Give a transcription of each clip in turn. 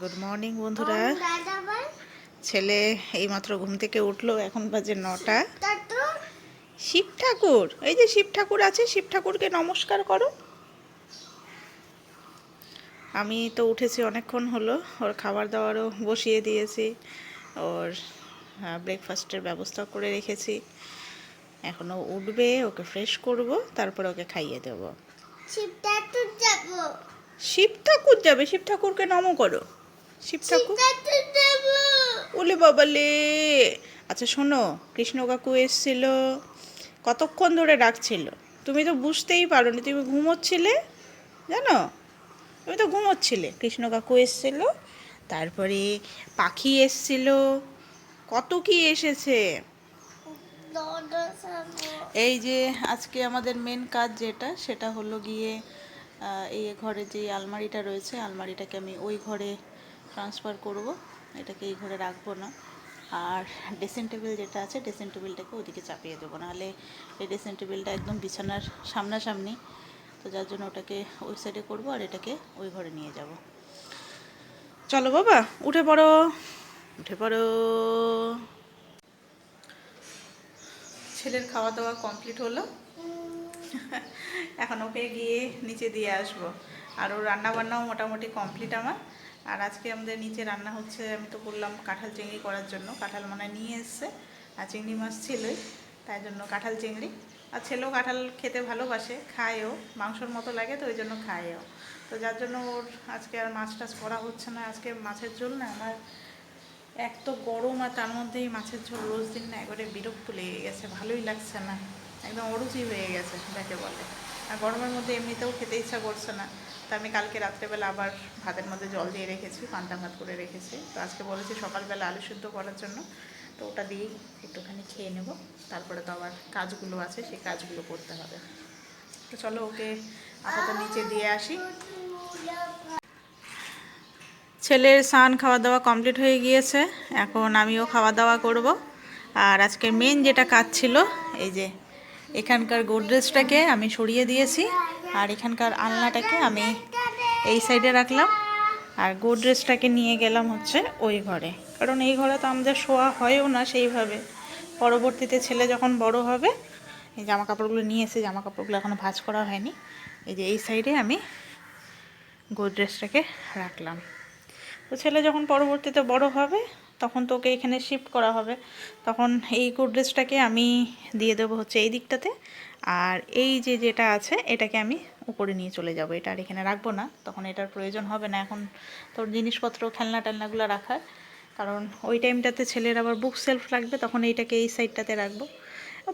Good morning বন্ধুরা। ছেলে এইমাত্র ঘুম থেকে উঠল এখন বাজে নটা। শিব ঠাকুর। এই যে শিব ঠাকুর আছে শিব ঠাকুরকে নমস্কার করো। আমি তো উঠেছি অনেকক্ষণ হলো ওর খাবার দাবারও বসিয়ে দিয়েছি ওর ব্রেকফাস্টের ব্যবস্থা করে রেখেছি। এখনও উঠবে ওকে ফ্রেশ করব তারপর ওকে খাইয়ে দেবো। শিব ঠাকুর যাবে শিব ঠাকুরকে নম করো। শিব ঠাকুর? ওলে বাবালে। আচ্ছা শোনো কৃষ্ণ কাকু এসছিল কতক্ষণ ধরে ডাকছিল? তুমি তো বুঝতেই পারো নি তুমি ঘুমোচ্ছিলে জানো? তুমি তো ঘুমোচ্ছিলে। কৃষ্ণ কাকু এসছিল তারপরে পাখি এসছিল কত কি এসেছে? এই যে আজকে আমাদের মেন কাজ যেটা সেটা হলো গিয়ে এই ঘরে যে আলমারিটা রয়েছে আলমারিটাকে আমি ওই ঘরে ট্রান্সফার করব। এটাকে এই ঘরে রাখব না। আর ড্রেসিং টেবিল যেটা আছে ড্রেসিং টেবিলটাকে ওদিকে চাপিয়ে দেবো। নাহলে এই ড্রেসিং টেবিলটা একদম বিছানার সামনাসামনি। তো যার জন্য ওটাকে ওই সাইডে করব আর এটাকে ওই ঘরে নিয়ে যাব। চলো বাবা, উঠে পড়ো। উঠে পড়ো। ছেলের খাওয়া দাওয়া কমপ্লিট হলো। এখন ওকে গিয়ে নিচে দিয়ে আসব। আর ওর রান্না বান্নাও মোটামুটি কমপ্লিট আমার। আর আজকে আমাদের নিচে রান্না হচ্ছে, আমি তো বললাম কাঁঠাল চিংড়ি করার জন্য। কাঁঠাল মানে নিয়ে এসছে, আর চিংড়ি মাছ ছিলই, তাই জন্য কাঁঠাল চিংড়ি। আর ছেলেও কাঁঠাল খেতে ভালোবাসে, খায়ও, মাংসর মতো লাগে তো ওই জন্য খায়ও। তো যার জন্য ওর আজকে আর মাছ টাছ করা হচ্ছে না, আজকে মাছের ঝোল না, আমার এক তো গরম আর তার মধ্যেই মাছের ঝোল রোজ দিন না, একবারে বিরক্ত লেগে গেছে, ভালোই লাগছে না, একদম অরুচি হয়ে গেছে, যাকে বলে। আর গরমের মধ্যে এমনিতেও খেতে ইচ্ছা করছে না। তো আমি কালকে রাত্রেবেলা আবার ভাতের মধ্যে জল দিয়ে রেখেছি, পান্তা ভাত করে রেখেছি। তো আজকে বলেছি সকালবেলা আলু সিদ্ধ করার জন্য। তো ওটা দিয়েই একটুখানি খেয়ে নেব। তারপরে তো আবার কাজগুলো আছে, সেই কাজগুলো করতে হবে। তো চলো ওকে আপাতত নিচে দিয়ে আসি। ছেলের স্নান খাওয়া দাওয়া কমপ্লিট হয়ে গিয়েছে। এখন আমিও খাওয়া দাওয়া করব। আর আজকে মেন যেটা কাজ ছিল, এই যে এখানকার গোদরেজটাকে আমি সরিয়ে দিয়েছি, আর এখানকার আলনাটাকে আমি এই সাইডে রাখলাম, আর গোদরেজটাকে নিয়ে গেলাম হচ্ছে ওই ঘরে। কারণ এই ঘরে তো আমাদের শোয়া হয়ও না সেইভাবে। পরবর্তীতে ছেলে যখন বড় হবে, এই জামা কাপড়গুলো নিয়ে এসে জামা কাপড়গুলো এখনও ভাঁজ করা হয়নি, এই যে এই সাইডে আমি গোদরেজটাকে রাখলাম। তো ছেলে যখন পরবর্তীতে বড় হবে তখন তো ওকে এখানে শিফট করা হবে। তখন এই গোদরেজটাকে আমি দিয়ে দেবো হচ্ছে এই দিকটাতে। আর এই যে যেটা আছে, এটাকে আমি উপরে নিয়ে চলে যাব। এটা আর এখানে রাখব না। তখন এটার প্রয়োজন হবে না। এখন তোর জিনিসপত্র, খেলনা টেলনাগুলো রাখার। কারণ ওই টাইমটাতে ছেলের আবার বুক সেলফ লাগবে, তখন এইটাকে এই সাইডটাতে রাখব।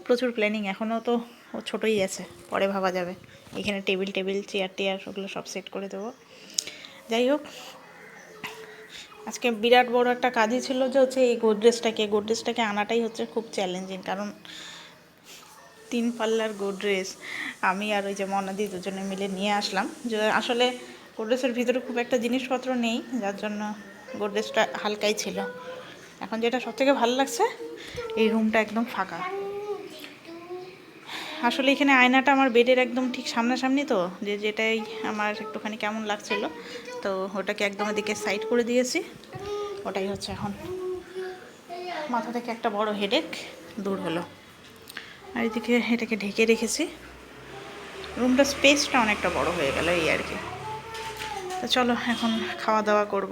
প্রচুর প্ল্যানিং এখনও তো ও ছোটোই আছে। পরে ভাবা যাবে। এখানে টেবিল টেবিল চেয়ার টেয়ার ওগুলো সব সেট করে দেবো। যাই হোক আজকে বিরাট বড় একটা কাজই ছিল যে হচ্ছে এই গোদরেজটাকে গোদরেজটাকে আনাটাই হচ্ছে খুব চ্যালেঞ্জিং কারণ তিন পাল্লার গোদরেজ আমি আর ওই যে মনাদি দুজনে মিলে নিয়ে আসলাম। যে আসলে গোদরেজের ভিতরে খুব একটা জিনিসপত্র নেই, যার জন্য গোদরেজটা হালকাই ছিল। এখন যেটা সবথেকে ভালো লাগছে, এই রুমটা একদম ফাঁকা। আসলে এখানে আয়নাটা আমার বেডের একদম ঠিক সামনাসামনি তো, যে যেটাই আমার একটুখানি কেমন লাগছিল। তো ওটাকে একদম এদিকে সাইড করে দিয়েছি। ওটাই হচ্ছে এখন। মাথা থেকে একটা বড় হেডেক দূর হলো। আর এদিকে এটাকে ঢেকে রেখেছি। রুমটা স্পেসটা অনেকটা বড় হয়ে গেল এই আর কি। তো চলো এখন খাওয়া দাওয়া করব।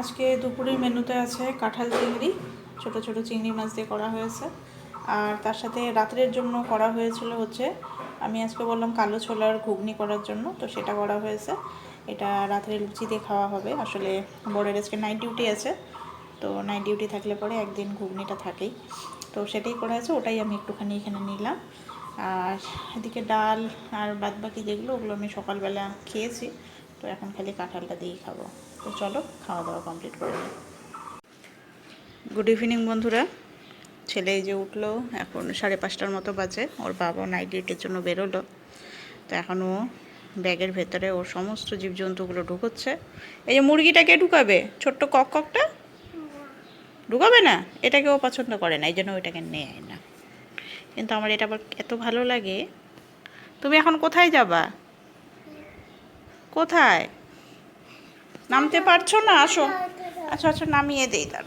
আজকে দুপুরের মেনুতে আছে কাঁঠাল চিংড়ি, ছোট ছোট চিংড়ি মাছ দিয়ে করা হয়েছে। আর তার সাথে রাত্রের জন্য করা হয়েছিল হচ্ছে, আমি আজকে বললাম কালো ছোলার ঘুগনি করার জন্য, তো সেটা করা হয়েছে। এটা রাত্রে লুচি দিয়ে খাওয়া হবে। আসলে বড়ের আজকে নাইট ডিউটি আছে, তো নাইট ডিউটি থাকলে পরে একদিন ঘুগনিটা থাকেই। তো সেটাই করা হয়েছে, ওটাই আমি একটুখানি এখানে নিলাম। আর এদিকে ডাল আর বাদবাকি যেগুলো, ওগুলো আমি সকালবেলা খেয়েছি, তো এখন খালি কাঁঠালটা দিয়েই খাব। তো চলো, খাওয়া দাওয়া কমপ্লিট করে গুড ইভিনিং বন্ধুরা। ছেলে যে উঠল, এখন সাড়ে পাঁচটার মতো বাজে। ওর বাবা নাইট ডিউটির জন্য বেরোলো। তো এখন ও ব্যাগের ভেতরে ওর সমস্ত জীবজন্তুগুলো ঢুকোচ্ছে। এই যে মুরগিটাকে ঢুকাবে? ছোট্ট কক ককটা? ঢুকাবে না? এটাকে ও পছন্দ করে না, এই জন্য ওইটাকে নেয় না। কিন্তু আমার এটা আবার এত ভালো লাগে। তুমি এখন কোথায় যাবা? কোথায়? নামতে পারছ না? আসো। আচ্ছা আচ্ছা নামিয়ে দেই তার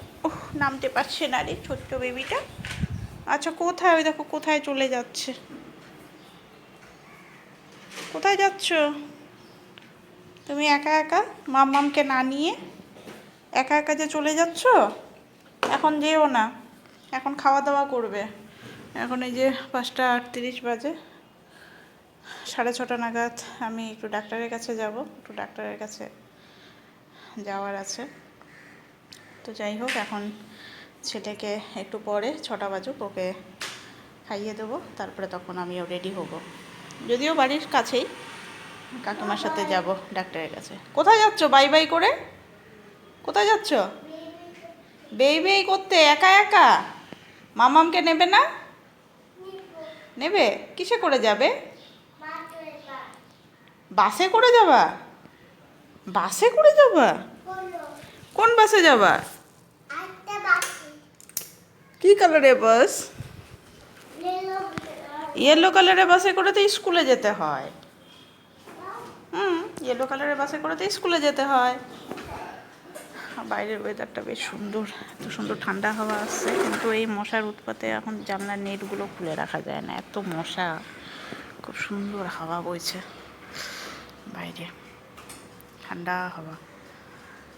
নামতে পারছে না রে ছোট্ট বেবিটা আচ্ছা কোথায়? ওই দেখো, কোথায় চলে যাচ্ছে? কোথায় যাচ্ছ? তুমি একা একা মাম্মামকে না নিয়ে একা একা যে চলে যাচ্ছ? এখন যেও না। এখন খাওয়া দাওয়া করবে। এখন এই যে পাঁচটা আটত্রিশ বাজে। সাড়ে ছটা নাগাদ আমি একটু ডাক্তারের কাছে যাব। একটু ডাক্তারের কাছে যাওয়ার আছে। তো যাই হোক, এখন ছেলেকে একটু পরে ছটা বাজুক, ওকে খাইয়ে দেবো, তারপরে তখন আমিও রেডি হব। যদিও বাড়ির কাছেই, কাকিমার সাথে যাব ডাক্তারের কাছে। কোথায় যাচ্ছ? বাই বাই করে? কোথায় যাচ্ছ? বেই বেই করতে, একা একা? মামামকে নেবে না? নেবে? কিসে করে যাবে? বাসে করে যাবা? বাসে করে যাবা? কোন বাসে যাবা? কি কালারের বাস? ইয়েলো কালারের বাসে করে তো স্কুলে যেতে হয়। হুম ইয়েলো কালারের বাসে করে তো স্কুলে যেতে হয়। বাইরের ওয়েদারটা বেশ সুন্দর এত সুন্দর ঠান্ডা হাওয়া আসছে কিন্তু এই মশার উৎপাতে এখন জানলার নেটগুলো খুলে রাখা যায় না এত মশা। খুব সুন্দর হাওয়া বইছে বাইরে। ঠান্ডা হাওয়া।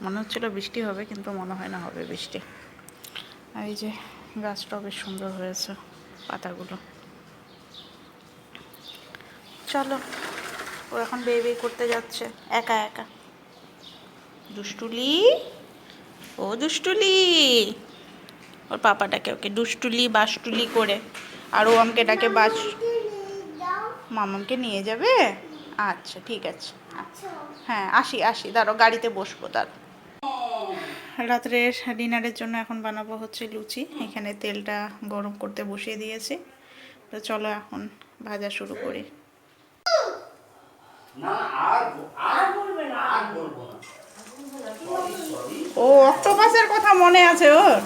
মনে হচ্ছিল বৃষ্টি হবে, কিন্তু মনে হয় না হবে বৃষ্টি। আর এই যে গাছটা বেশ সুন্দর হয়েছে, পাতাগুলো। চলো, ও এখন বে বে করতে যাচ্ছে, একা একা। দুষ্টুলি, ও দুষ্টুলি। ওর পাপা ডাকে ওকে, দুষ্টুলি, বাসটুলি করে। আর ও আমাকে ডাকে বাস মামামকে নিয়ে যাবে? আচ্ছা ঠিক আছে। হ্যাঁ আসি আসি দাঁড়ো গাড়িতে বসবো দাঁড়ো রাত্রের ডিনারের জন্য এখন বানাবো হচ্ছে লুচি। এখানে তেলটা গরম করতে বসিয়ে দিয়েছি। তো চলো এখন ভাজা শুরু করি। না আর আর বলবে না আর বলব না। ও অক্টোপাসের কথা মনে আছে ওর?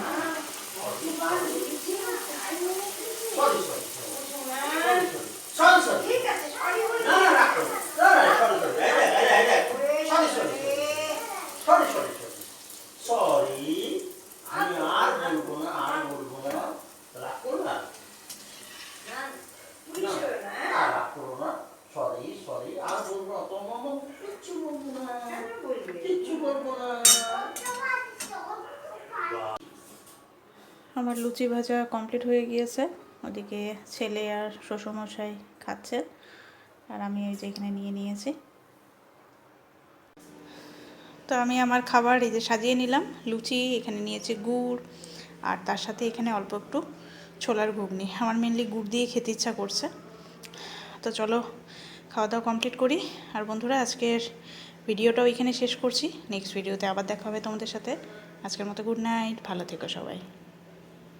ঠিক আছে সরি না না রাখো না না সরি সরি এই দেখ, এই দেখ, এই দেখ। Sorry sorry sorry sorry sorry sorry আমি আর বলব না আর বলব না রাগ করো না না, না, রাগ করো না সরি সরি আর বলব না তোমার মামা কিচ্ছু বলব না কিচ্ছু বলব না আমার লুচি ভাজা কমপ্লিট হয়ে গিয়েছে। ওদিকে ছেলে আর শ্বশুরমশাই খাচ্ছে। আর আমি ওই যে এখানে নিয়ে নিয়েছি। তো আমি আমার খাবার এই যে সাজিয়ে নিলাম। লুচি, এখানে নিয়েছি গুড়, আর তার সাথে এখানে অল্প একটু ছোলার ঘুগনি। আমার মেনলি গুড় দিয়ে খেতে ইচ্ছা করছে। তো চলো খাওয়া দাওয়া কমপ্লিট করি। আর বন্ধুরা, আজকের ভিডিওটাও এখানে শেষ করছি। নেক্সট ভিডিওতে আবার দেখা হবে তোমাদের সাথে। আজকের মতো গুড নাইট ভালো থেকো সবাই।